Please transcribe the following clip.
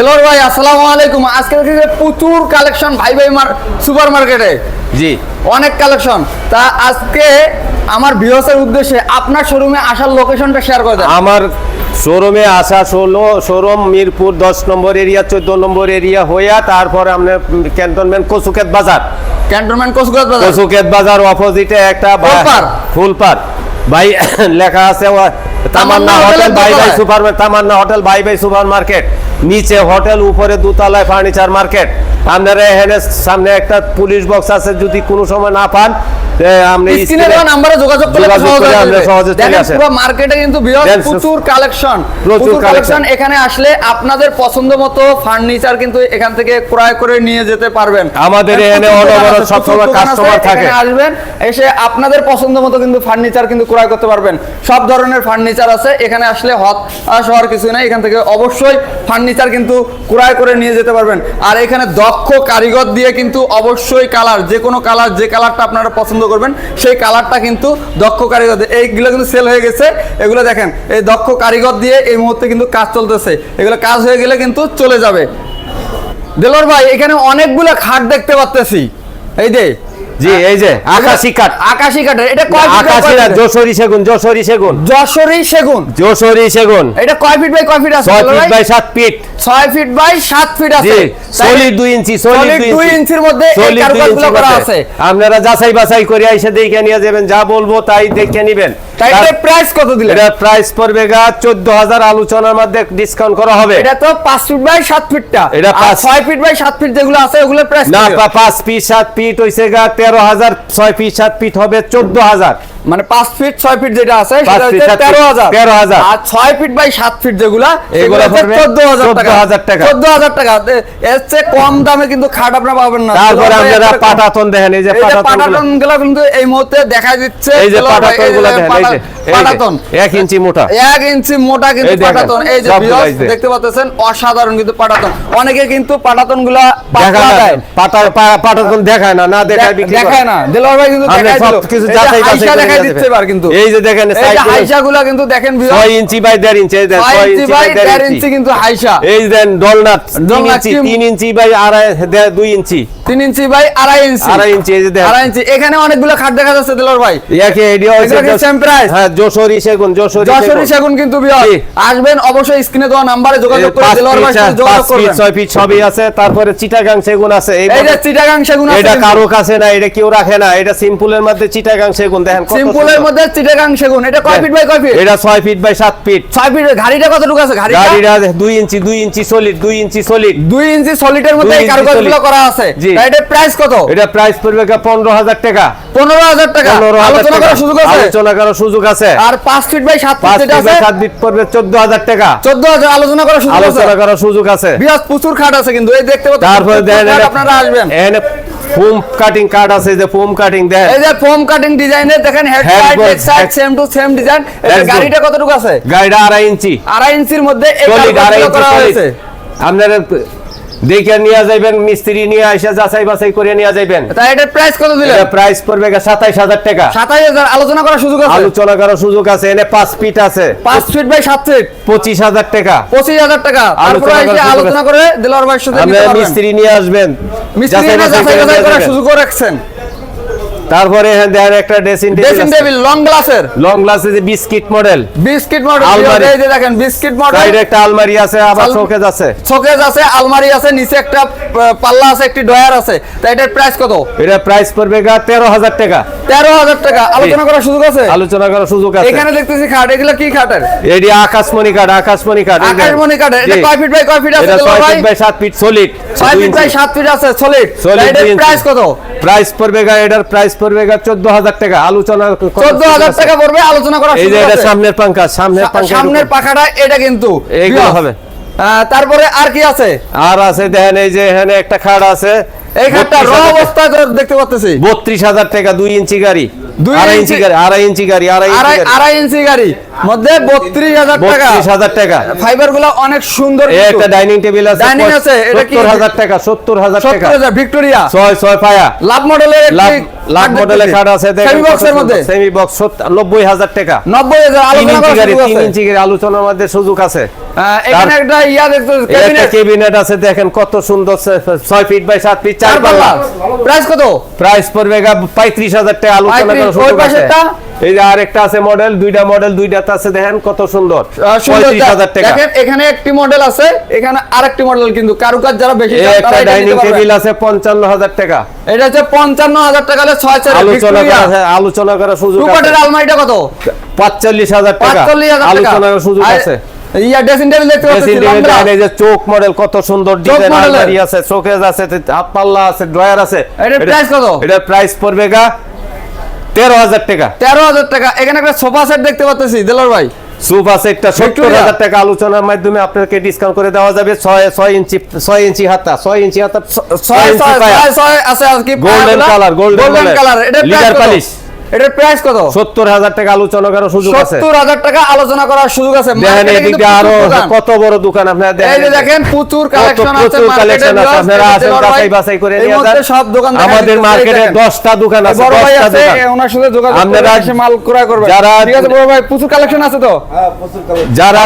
Hello ভাই আসসালামু আলাইকুম। আজকে দেখছি প্রচুর কালেকশন ভাই ভাই সুপার মার্কেটে জি। অনেক কালেকশন তা আজকে আমার ভিউসের উদ্দেশ্যে আপনার শোরুমে আসার লোকেশনটা শেয়ার করে দেন। আমার শোরুমে আসা ষোলো শোরুম মিরপুর দশ নম্বর এরিয়া চোদ্দ নম্বর এরিয়া হইয়া তারপর আপনার ক্যান্টনমেন্ট কচুকেত বাজার। ক্যান্টনমেন্ট কোচগুলাত বাজার। কচুকেত বাজার অপোজিটে একটা ফুলপার। ফুলপার ভাই লেখা আছে Tamanna hotel by by super Tamanna hotel by by supermarket নিচে হোটেল উপরে দুতলায় ফার্নিচার মার্কেট। আপনারা এখানে সামনে একটা পুলিশ বক্স আছে যদি কোনো সময় না পান আপনি স্ক্রিনে স্ক্রিনে- দেওয়া নাম্বারে যোগাযোগ করলে যোগাযোগ সহজ করে আপনি যাবে। সহজে চলে দেখেন পুরো মার্কেটে কিন্তু প্রচুর কালেকশন প্রচুর প্রচুর কালেকশন এখানে আসলে আপনাদের পছন্দ মতো ফার্নিচার কিন্তু এখান থেকে ক্রয় করে নিয়ে যেতে পারবেন। আমাদের এখানে অনবরত আছে, সবসময় প্রচুর দোকান আছে, customer থাকে। এখানে আসবেন এসে আপনাদের পছন্দ মতো কিন্তু ফার্নিচার কিন্তু ক্রয় করতে পারবেন। সব ধরনের ফার্নিচার আছে এখানে আসলে হতাশ হওয়ার কিছু নাই এখান থেকে অবশ্যই ফার্নিচার কিন্তু ক্রয় করে নিয়ে যেতে পারবেন। আর এখানে দক্ষ কারিগর দিয়ে কিন্তু অবশ্যই কালার যে কোনো কালার যে কালারটা আপনারা পছন্দ করবেন, সেই কালারটা কিন্তু দক্ষ কারিগর এইগুলো কিন্তু সেল হয়ে গেছে। এগুলো দেখেন, এই দক্ষ কারিগর দিয়ে এই মুহূর্তে কিন্তু কাজ চলতেছে। এগুলো কাজ হয়ে গেলে কিন্তু চলে যাবে। দেলোর ভাই, এখানে অনেকগুলো খাট দেখতে পাচ্তেছি এই যে জি এই যে আকাশী কাঠ। আকাশী কাঠ এটা কয় আকাশি না যশোরী সেগুন যশোরী সেগুন। যশোরী সেগুন। যশোরী সেগুন। এটা কয় ফিট বাই কয় ফিট আছে ছয় ফিট বাই সাত ফিট। ফিট বাই ফিট আছে। সলিড দুই ইঞ্চি সলিড দুই ইঞ্চির মধ্যে এই কারুকাজগুলো করা আছে। আপনারা যাচাই বাছাই করে এসে দেখে নিয়ে যাবেন যা বলব তাই দেখে নিবেন। তাই প্রাইস কত দিলেন? এটা প্রাইস পড়বে গা চোদ্দ হাজার আলোচনার মধ্যে ডিসকাউন্ট করা হবে। এটা তো পাঁচ ফিট বাই সাত ফিটটা এটা ফিট বাই সাত ফিট যেগুলো আছে ওগুলোর প্রাইস না পা- পাঁচ ফিট সাত ফিট হইছে গা তেরো হাজার ছয় ফিট সাত ফিট হবে চোদ্দ হাজার মানে পাঁচ ফিট ছয় ফিট যেটা আছে সেটা হচ্ছে সাত ফিট, তেরো হাজার। 13,000 আর ছয় ফিট বাই সাত ফিট যেগুলা এগুলো টাকা। 14,000 টাকা। এর চেয়ে কম দামে কিন্তু খাট পাবেন না। তারপরে আপনারা পাটাতন দেখেন এই যে পাটাতনগুলো কিন্তু এই মুহূর্তে দেখা দিচ্ছে এই যে পাটাতন এই গুলো দেখেন এই যে পাটাতন। এক ইঞ্চি মোটা। ইঞ্চি মোটা কিন্তু পাটাতন। এই যে। দেখতে পাচ্ছেন অসাধারণ কিন্তু পাটাতন। অনেকে কিন্তু পাটাতনগুলা দেখা না পাটা পাটাতন দেখায় না না দেখায় বিক্রি দেখায় না। ভাই কিন্তু দিল। কিছু যাচাই দেখাই নিয়ে দিচ্ছে কিন্তু। এই যে দেখেন এই যে side গুলো- হাইসা গুলা কিন্তু দেখেন viewers, ইঞ্চি বাই দেড় ইঞ্চি এই দেন ছয় ছয় ইঞ্চি ইঞ্চি বাই বাই দেড় দেড় ইঞ্চি। ইঞ্চি কিন্তু হাইসা। এই দেন ডলনাট তিন ইঞ্চি কি- ইঞ্চি বাই আড়াই দেড়- দুই ইঞ্চি। তিন ইঞ্চি বাই আড়াই ইঞ্চি। আড়াই ইঞ্চি এই যে দেখেন আড়াই ইঞ্চি। এখানে অনেকগুলো খাট দেখা যাচ্ছে দেলোয়ার ভাই। একে এডিও হয়েছে এগুলো কি just- same price? হ্যাঁ যশোরী সেগুন যশোরী যশোরী সেগুন। সেগুন কিন্তু বিয়ার আসবেন অবশ্যই স্ক্রিনে দেওয়া নাম্বারে যোগাযোগ করে পাঁচ দেলোয়ার সাথে যোগাযোগ করবেন ছয় ফিট সবই আছে। তারপরে চিটাগাং সেগুন আছে এই এই চিটাগাং সেগুন আছে এটা। কারও কাছে না এটা কেউ রাখে না এটা সিম্পলের মধ্যে চিটাগাং সেগুন। দেখেন কত সিম্পলের মধ্যে চিটাগাং সেগুন। এটা কয় ফিট বাই কয় ফিট এটা ছয় ফিট বাই সাত ফিট ছয় ফিট গাড়িটা কতটুকু আছে? গাড়িটা গাড়িটা দুই ইঞ্চি দুই ইঞ্চি সলিড দুই ইঞ্চি সলিড দুই ইঞ্চি সলিডের মধ্যে এই কারুকাজগুলো করা আছে। এটার প্রাইস কত? এটা প্রাইস পড়বে পনেরো হাজার টাকা। পনেরো হাজার টাকা। আলোচনা করার সুযোগ আছে? আলোচনা করার সুযোগ আছে। আর পাঁচ ফিট বাই সাত পাঁচ ফিট যেটা ফিট বাই আছে? সাত ফিট পড়বে চোদ্দ হাজার টাকা। চোদ্দ হাজার আলোচনা করার সুযোগ আছে? আলোচনা করার সুযোগ আছে। বিরাট প্রচুর খাট আছে কিন্তু এই দেখতে পাচ্ছেন তারপরে দেখেন আপনারা আসবেন। ফোম কাটিং কার্ড আছে যে ফোম কাটিং দেন। এই যে ফোম কাটিং ডিজাইনে দেখেন head card side leg side same to same design এই। গাড়িটা কতটুকু আছে? গাড়িটা আড়াই ইঞ্চি। আড়াই ইঞ্চির মধ্যে এই করা হয়েছে। আপনারা দেখে নিয়ে যাইবেন মিস্ত্রি নিয়ে এসে যাচাই বাছাই করে নিয়ে যাইবেন। এটার প্রাইস কত দিলেন? প্রাইস পড়বে সাতাইশ হাজার টাকা। সাতাশ হাজার আলোচনা করার সুযোগ আছে? আলোচনা করার সুযোগ আছে এনে পাঁচ ফিট আছে। পাঁচ ফিট বাই সাত ফিট পঁচিশ হাজার টাকা। পঁচিশ হাজার টাকা। তারপর এসে আলোচনা করে দিলওয়ার ভাইয়ের সাথে। মিস্ত্রি নিয়ে আসবেন। মিস্ত্রি যাচাই বাছাই করার সুযোগ রাখছেন। তারপরে এখানে দেখেন একটা dressing table dressing table long গ্লাসের লং গ্লাসে যে বিস্কিট মডেল বিস্কিট মডেল আলমারি। এই যে দেখেন বিস্কিট মডেল সাইডে একটা আলমারি আছে আবার শোকেজ আছে। শোকেজ আছে আলমারি আছে নিচে একটা পাল্লা আছে একটি ডয়ার আছে। তাই এটার প্রাইস কত? এটা প্রাইস পড়বে গা তেরো হাজার টাকা। তেরো হাজার টাকা। আলোচনা করার সুযোগ আছে? আলোচনা করার সুযোগ আছে। এখানে দেখতেছি খাট এগুলো কি খাটের? এটি আকাশমণি কাঠ আকাশমণি কাঠ। আকাশমণি কাঠের এটা কয় ফিট বাই কয় ফিট আছে এটা দিলওয়ার ছয় ফিট বাই সাত ফিট সলিড ছয় ফিট বাই সাত ফিট আছে সলিড এটার প্রাইস কত? প্রাইস পড়বে গা এটার প্রাইস পড়বে চোদ্দ হাজার টাকা। আলোচনা চোদ্দ হাজার টাকা পড়বে আলোচনা করা এই যে এটা সামনের পাঙ্কা সামনের সামনের পাখাটা এটা কিন্তু। এইগুলো হবে। তারপরে আর কি আছে? আর আছে দেখেন এই যে এখানে একটা খাট আছে। এই খাটটা র 32,000 অবস্থায় দেখতে পাচ্তেছি বত্রিশ হাজার টাকা দুই ইঞ্চি গাড়ি। ইঞ্চি ইঞ্চি- গাড়ি ইঞ্চি গাড়ি ইঞ্চি গাড়ি। আড়াই ইঞ্চি গাড়ি। মধ্যে টাকা। টাকা। ফাইবারগুলো অনেক সুন্দর একটা ডাইনিং টেবিল আছে এটা কি? টাকা ভিক্টোরিয়া। ছয় ছয় পায়া। লাভ মডেলের লাভ লাভ মডেলের কার্ড আছে সেমি বক্সের মধ্যে। সেমি বক্স নব্বই হাজার টাকা। নব্বই হাজার আলোচনা ইঞ্চি গাড়ি সুযোগ ইঞ্চি আলোচনার মধ্যে সুযোগ আছে। এখানে একটা ইয়া এই ক্যাবিনেট। আছে দেখেন কত সুন্দর সে- ছয় ফিট বাই সাত ফিট চার পাল্লা। প্রাইস কত? প্রাইস পড়বে গা পঁয়ত্রিশ হাজার টাকা আলোচনা 35 করার ওই সুযোগ আছে এই যে আরেকটা আছে মডেল দুইটা মডেল দুইটাতে আছে দেখেন কত সুন্দর। আহ, সুন্দর পঁয়ত্রিশ হাজার টাকা। দেখেন এখানে একটি মডেল আছে এখানে আরেকটি মডেল কিন্তু কারুকাজ যারা বেশি একটা ডাইনিং টেবিল আছে পঞ্চান্ন হাজার টাকা। এটা হচ্ছে পঞ্চান্ন হাজার টাকা হলে ছয় চার আলোচনা করা আছে, আলোচনা করার সুযোগ আছে। আলমারিটা কত? পাঁচচল্লিশ হাজার টাকা। পাঁচচল্লিশ হাজার টাকা। আলোচনা করার সুযোগ আছে। ইয়া ড্রেসিং টেবিল দেখতে ড্রেসিং পাচ্ছি টেবিল লম্বা। দেখেন, এই যে চোখ মডেল কত সুন্দর ডিজাইন আলমারি আছে শোকেস আছে হাত আছে ড্রয়ার আছে। এটার এটা- কত? এটার প্রাইস পড়বে গা তেরো হাজার টাকা। তেরো হাজার টাকা। এখানে একটা সোফা সেট দেখতে পাচ্ছি দিলার ভাই। সোফা সেটটা সত্তর Victoria। হাজার টাকা আলোচনার মাধ্যমে আপনাকে ডিসকাউন্ট করে দেওয়া যাবে। ছয় ছয় ইঞ্চি ছয় ইঞ্চি হাতা ছয় ইঞ্চি হাতা আছে কি গোল্ডেন কালার প্রাইস কত? polish। এটার প্রাইস কত? সত্তর হাজার টাকা আলোচনা করার সুযোগ আছে। সত্তর হাজার টাকা আলোচনা করার সুযোগ আছে। দেখেন এদিকে আরও দোকান। কত বড় দোকান আপনারা এই যে দেখেন। দেখেন প্রচুর কালেকশন আছে প্রচুর কালেকশন আছে। আপনারা আসেন বাছাই বাছাই করে নিয়ে যান সব দোকান আমাদের মার্কেটে দেখেন। দশটা দোকান আছে বড় ভাই দশটা আছে দোকান। ওনার সাথে যোগাযোগ করে আপনারা এসে মাল ক্রয় করবেন। যারা- ঠিক আছে বড় ভাই প্রচুর কালেকশন আছে তো? যারা